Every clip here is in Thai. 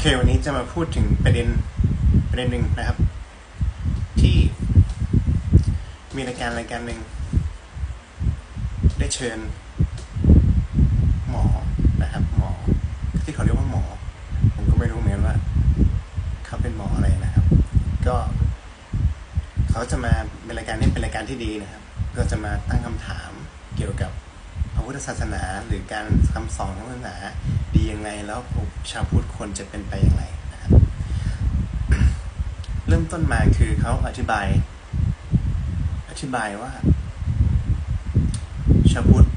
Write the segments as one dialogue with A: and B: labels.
A: เค วันนี้จะมาพูดถึงประเด็นประเด็นหนึ่งนะครับ ที่มีรายการรายการหนึ่งได้เชิญ หมอนะครับ หมอที่เขาเรียกว่าหมอ ผมก็ไม่รู้เหมือนว่า เขาเป็นหมออะไรนะครับ ก็ เขาจะมาเป็นรายการนี้เป็นรายการที่ดีนะครับ ก็จะมาตั้งคำถามเกี่ยวกับพระพุทธศาสนาหรือการคำสอนของศาสนา ดียังไงแล้วชาวพุทธควรจะเป็นไปอย่างไรนะครับเริ่มต้นมาคือเขาอธิบาย อธิบายว่า ชาวพุทธ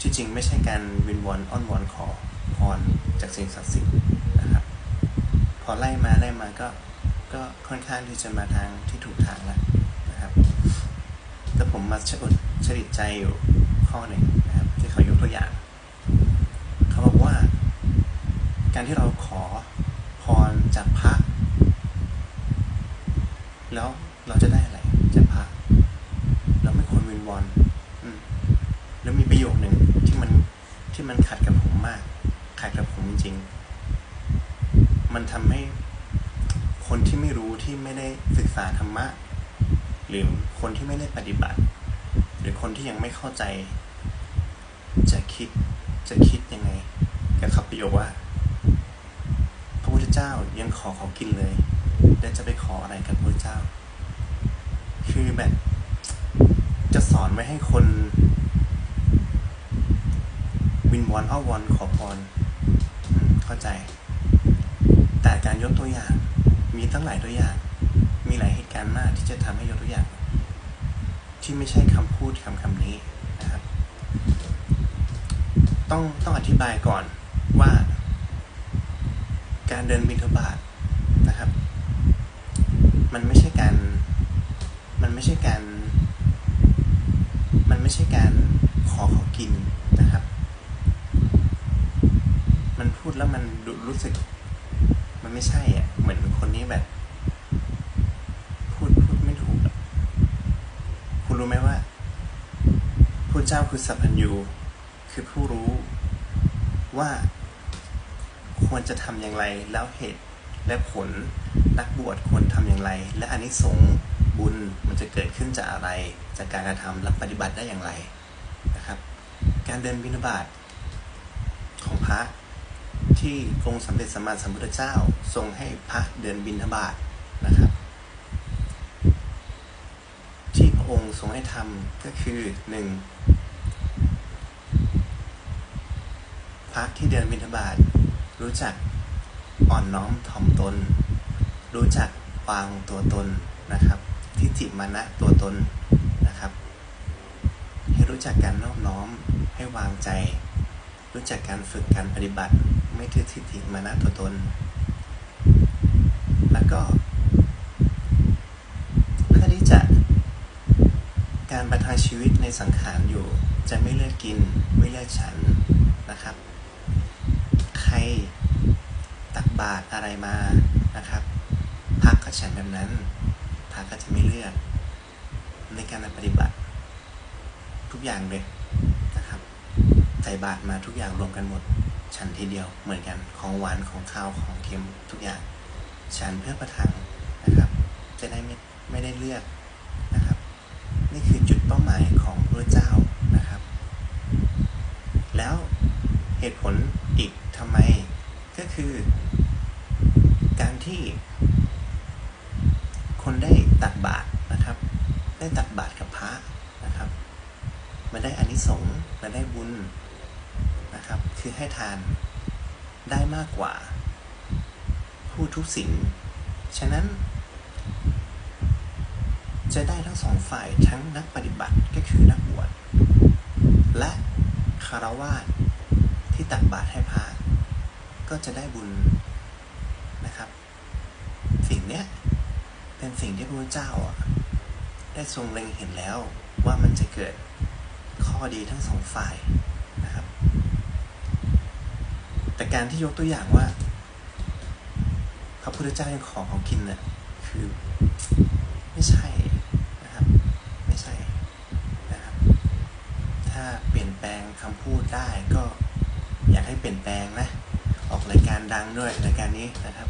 A: ที่จริงไม่ใช่การวินวอนอ้อนวอนขอพรจากสิ่งศักดิ์สิทธิ์นะครับ พอไล่มาไล่มาก็ก็ค่อนข้างที่จะมาทางที่ถูกทางแล้วนะครับ แต่ผมมาชดชดิตใจอยู่ข้อหนึ่งนะครับ ที่เขายกตัวอย่าง เขาบอกว่า การที่เราขอพรจากพระ แล้วเราจะได้อะไรจากพระ เราไม่ควรวินวอนอแล้วมีประโยคหนึ่งที่มันที่มันขัดกับผมมาก ขัดกับผมจริงๆ มันทำให้คนที่ไม่รู้ที่ไม่ได้ศึกษาธรรมะ หรือคนที่ไม่ได้ปฏิบัติ หรือคนที่ยังไม่เข้าใจ จะคิด จะคิดยังไงกับคำประโยคว่า พระพุทธเจ้ายังขอเขากินเลย แล้วจะไปขออะไรกับพระพุทธเจ้า คือแบบ จะสอนไว้ให้คน วินวอนอ้อวอนขอพรเข้าใจ แต่การยกตัวอย่าง มีตั้งหลายตัวอย่าง มีหลายเหตุการณ์มากที่จะทำให้ยกตัวอย่าง ที่ไม่ใช่คำพูดคำคำนี้ ต้องต้องอธิบายก่อนว่า การเดินบิณฑบาตนะครับ มันไม่ใช่การ มันไม่ใช่การ มันไม่ใช่การขอเขากินนะครับ มันพูดแล้วมันรู้สึก มันไม่ใช่อะ เหมือนคนนี้แบบ พูดพูดไม่ถูกคุณรู้ไหมว่าพระเจ้าคือสัพพัญญู คือผู้รู้ว่าควรจะทำอย่างไรแล้วเหตุและผลนักบวชควรทำอย่างไร และอานิสงส์บุญมันจะเกิดขึ้นจากอะไร จากการกระทำและปฏิบัติได้อย่างไรนะครับ การเดินบิณฑบาตของพระที่องค์สมเด็จสัมมาสัมพุทธเจ้าทรงให้พระเดินบิณฑบาตนะครับ ที่พระองค์ทรงให้ทำก็คือหนึ่งพ ระที่เดินบิณฑบาตรู้จักอ่อนน้อมถ่อมตน รู้จักวางตัวตนนะครับทิฏฐิมานะตัวตนนะครับ ให้รู้จักการนอบน้อมให้วางใจ รู้จักการฝึกการปฏิบัติ ไม่ถือทิฏฐิมานะตัวตน แล้วก็เพื่อที่จะการประทังชีวิตในสังขารอยู่จะไม่เลือกกินไม่เลือกฉันนะครับ ครตักบาตรอะไรมานะครับพักก็ฉันแบบนั้นพักก็จะไม่เลือกในการปฏิบัติ ทุกอย่างเลยนะครับใส่บาตรมาทุกอย่างรวมกันหมด ฉันทีเดียวเหมือนกันของหวานของข้าวของเค็มทุกอย่าง ฉันเพื่อประทังนะครับ จะได้ไม่ไม่ได้เลือกนะครับ นี่คือจุดเป้าหมายของพระเจ้านะครับ แล้วเหตุผลอีก ทำไม ก็คือ การที่ คนได้ตักบาตรนะครับ ได้ตักบาตรกับพระนะครับ มันได้อานิสงส์มันได้บุญนะครับ คือให้ทานได้มากกว่า ผู้ทุกสิ่ง ฉะนั้น จะได้ทั้งสองฝ่ายทั้งนักปฏิบัติก็คือนักบวชและคารวาสที่ตักบาตรให้พระ ก็จะได้บุญนะครับ สิ่งเนี้ยเป็นสิ่งที่พระเจ้าได้ทรงเล็งเห็นแล้วว่ามันจะเกิดข้อดีทั้งสองฝ่ายนะครับ แต่การที่ยกตัวอย่างว่า พระพุทธเจ้ายังขอเขากินเนี่ยคือไม่ใช่นะครับ ไม่ใช่นะครับ ถ้าเปลี่ยนแปลงคำพูดได้ก็อยากให้เปลี่ยนแปลงนะ ออกรายการดังด้วยรายการนี้นะครับ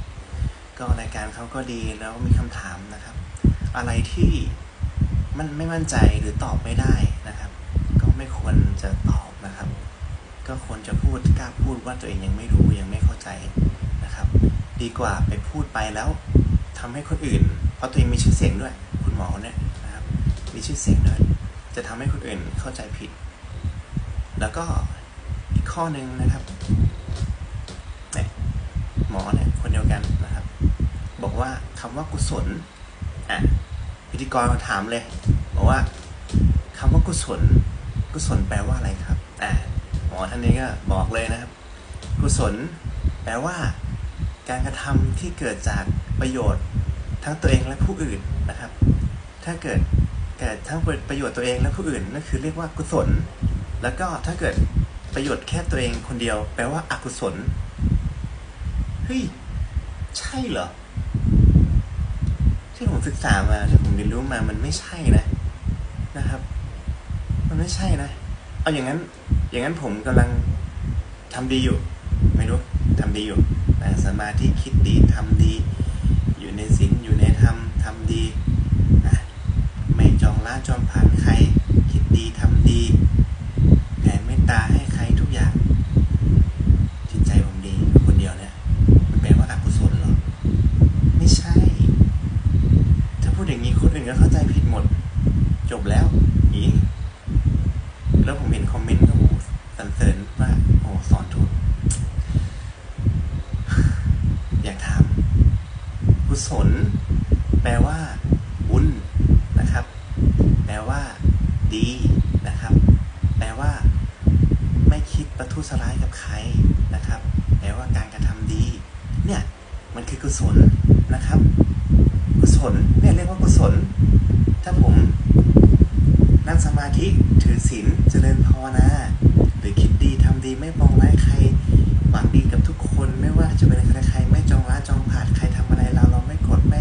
A: ก็รายการเขาก็ดีแล้วมีคำถามนะครับ อะไรที่มันไม่มั่นใจหรือตอบไม่ได้นะครับ ก็ไม่ควรจะตอบนะครับ ก็ควรจะพูดกล้าพูดว่าตัวเองยังไม่รู้ยังไม่เข้าใจนะครับ ดีกว่าไปพูดไปแล้วทำให้คนอื่น เพราะตัวเองมีชื่อเสียงด้วย คุณหมอเนี่ยนะครับ มีชื่อเสียงด้วยจะทำให้คนอื่นเข้าใจผิด แล้วก็อีกข้อหนึ่งนะครับ หมอเนี่ยคนเดียวกันนะครับ บอกว่าคำว่ากุศลอะพิธีกรมาถามเลยบอกว่าคำว่ากุศล กุศลแปลว่าอะไรครับอะหมอท่านนี้ก็บอกเลยนะครับ กุศล แปลว่า การกระทำที่เกิดจากประโยชน์ทั้งตัวเองและผู้อื่นนะครับ ถ้าเกิดเกิดทั้งประโยชน์ตัวเองและผู้อื่นนั่นคือเรียกว่ากุศล แล้วก็ถ้าเกิดประโยชน์แค่ตัวเองคนเดียว แปลว่าอกุศล เฮ้ย ใช่เหรอ ที่ผมศึกษามาที่ผมเรียนรู้มามันไม่ใช่นะ นะครับ มันไม่ใช่นะ เอาอย่างนั้น อย่างนั้นผมกำลังทำดีอยู่ ไม่รู้ทำดีอยู่แต่สมาธิคิดดีทำดี อยู่ในศีลอยู่ในธรรมทำดีนะไม่จองล้าจองผ่านใคร คิดดีทำดีแผ่เมตตาให้ใครทุกอย่าง จิตใจผมดีคนเดียวเนี่ย มันแปลว่าอกุศลเหรอ ไม่ใช่ ถ้าพูดอย่างนี้คนอื่นก็เข้าใจผิดหมด จบแล้วอีกแล้วผมเห็น คอมเมนต์ก็โอ้โหสรรเสริญว่าโอ้สอนถูก อยากถามกุศล แปลว่า บุญนะครับ แปลว่า ดีนะครับ แปลว่า ไม่คิดประทุษร้ายกับใครนะครับ แปลว่าการกระทำดี เนี่ย มันคือกุศลนะครับ กุศลเนี่ยเรียกว่ากุศล ถ้าผม สมาธิถือศีลเจริญภาวนาหรือคิดดีทำดีไม่ปองร้ายใครหวังดีกับทุกคนไม่ว่าจะเป็นใครใครไม่จองร้าจองผาดใครทำอะไรเราเราไม่กดไม่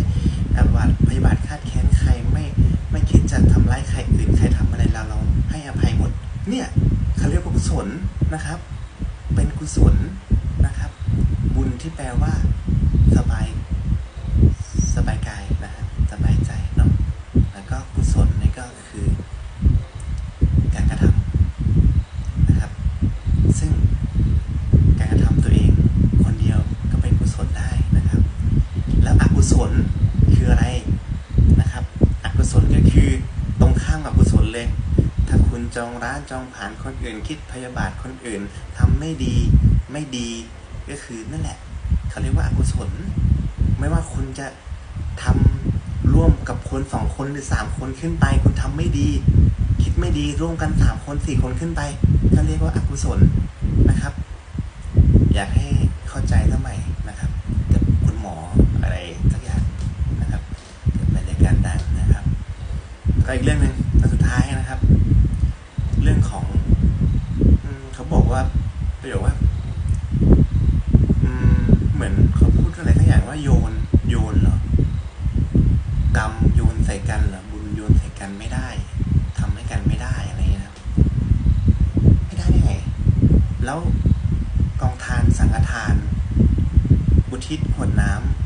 A: อาบัติพยาบาทคาดแค้นใครไม่ไม่คิดจะทำร้ายใครอื่นใครทำอะไรเราเราให้อภัยหมด เนี่ยเขาเรียกว่ากุศลนะครับ เป็นกุศลนะครับ บุญที่แปลว่า สบาย สบายกายนะครับสบายใจเนาะแล้วก็กุศลนี่ก็คือ การกระทำนะครับ ซึ่งการกระทำตัวเองคนเดียวก็เป็นกุศลได้นะครับ แล้วอกุศลคืออะไรนะครับ อกุศลก็คือตรงข้ามกับอกุศ ลเลย ถ้าคุณจองร้านจองผ่านคนอื่น คิดพยาบาทคนอื่นทำไม่ดีไม่ดีก็คือนั่นแหละเขาเรียกว่าอกุศล ไม่ว่าคุณจะทำร่วมกับคนสองคนหรือสามคนขึ้นไป คุณทำไม่ดี คิดไม่ดีร่วมกันสามคนสี่คนขึ้นไปก็เรียกว่าอกุศลนะครับ อยากให้เข้าใจสมัยนะครับกับคุณหมออะไรสักอย่างนะครับกับรายการดังนะครับ ก็อีกเรื่องหนึ่ง ท้ายนะครับ เรื่องของอเขาบอกว่าประโยคว่าเหมือนเขาพูดอะไรสักอย่างว่าโยนโยนเหรอกรรมโยนใส่กันเหรอบุญโยนใส่กันไม่ได้ทำให้กันไม่ได้อะไรอย่างเงี้ยนะครับไม่ได้ได้ไงแล้วกองทานสังฆทานอุทิศหวดน้ำ